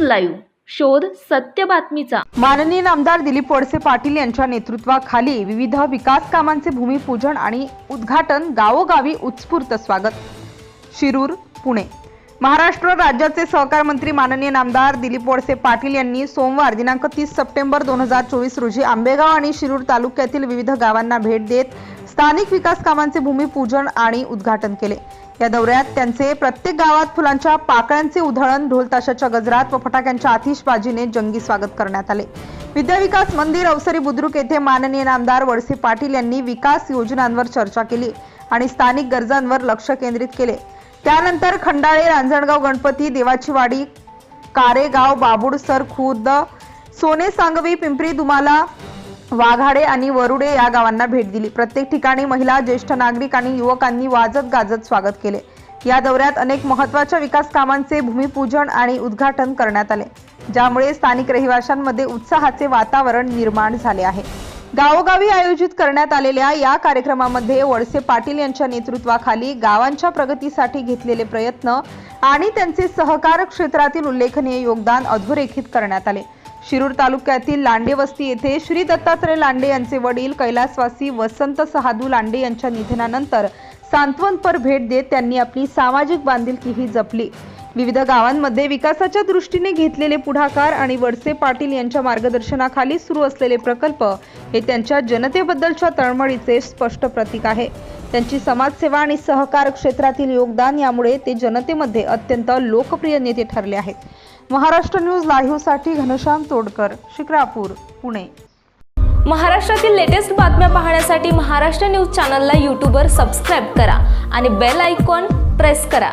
Live. शोध सत्य बातमीचा. माननीय आमदार दिलीप वळसे पाटील यांच्या नेतृत्वाखाली विविध विकास कामांचे भूमिपूजन आणि उद्घाटन गावोगावी उत्स्फूर्त स्वागत. शिरूर पुणे. महाराष्ट्र राज्याचे सहकार मंत्री माननीय नामदार दिलीप वळसे पाटील यांनी सोमवार दिनांक तीस सप्टेंबर दोन हजार चोवीस रोजी आंबेगाव आणि शिरूर तालुक्यातील विविध गावांना भेट देत स्थानिक विकास कामांचे भूमिपूजन आणि उद्घाटन केले. या दौऱ्यात त्यांचे प्रत्येक गावात फुलांच्या पाकळ्यांचे उधळण ढोलताशाच्या गजरात व फटाक्यांच्या आतिषबाजीने जंगी स्वागत करण्यात आले. विद्याविकास मंदिर अवसरी बुद्रुक येथे माननीय नामदार वळसे पाटील यांनी विकास योजनांवर चर्चा केली आणि स्थानिक गरजांवर लक्ष केंद्रित केले. त्यानंतर खंडाळे रांजणगाव गणपती देवाची वाडी कारेगाव बाबुडसर खुर्द सोने सांगवी पिंपरी दुमाला वाघाडे आणि वरुडे या गावांना भेट दिली. प्रत्येक ठिकाणी महिला ज्येष्ठ नागरिक आणि युवकांनी वाजत गाजत स्वागत केले. या दौऱ्यात अनेक महत्त्वाच्या विकास कामांचे भूमिपूजन आणि उद्घाटन करण्यात आले. ज्यामुळे स्थानिक रहिवाशांमध्ये उत्साहाचे वातावरण निर्माण झाले आहे. गावोगावी आयोजित करण्यात आलेल्या या कार्यक्रमामध्ये वळसे पाटील यांच्या नेतृत्वाखाली गावांच्या प्रगतीसाठी घेतलेले प्रयत्न आणि त्यांचे सहकार क्षेत्रातील उल्लेखनीय योगदान अधोरेखित करण्यात आले. शिरूर तालुक्यातील लांडे वस्ती येथे श्री दत्तात्रय लांडे यांचे वडील कैलासवासी वसंत सहादू लांडे यांच्या निधनानंतर सांत्वनपर भेट देत त्यांनी आपली सामाजिक बांधिलकीही जपली. विविध गावांमध्ये विकासाच्या दृष्टीने घेतलेले पुढाकार आणि वडसे पाटील यांच्या मार्गदर्शनाखाली सुरू असलेले प्रकल्प हे त्यांच्या जनतेबद्दलच्या तळमळीचे स्पष्ट प्रतीक आहे. त्यांची समाजसेवा आणि सहकार क्षेत्रातील योगदान यामुळे ते जनतेमध्ये अत्यंत लोकप्रिय नेते ठरले आहेत. महाराष्ट्र न्यूज लाईव्हसाठी घनश्याम तोडकर शिक्रापूर पुणे. महाराष्ट्रातील लेटेस्ट बातम्या पाहण्यासाठी महाराष्ट्र न्यूज चॅनलला यूट्यूबवर सबस्क्राईब करा आणि बेल आयकॉन प्रेस करा.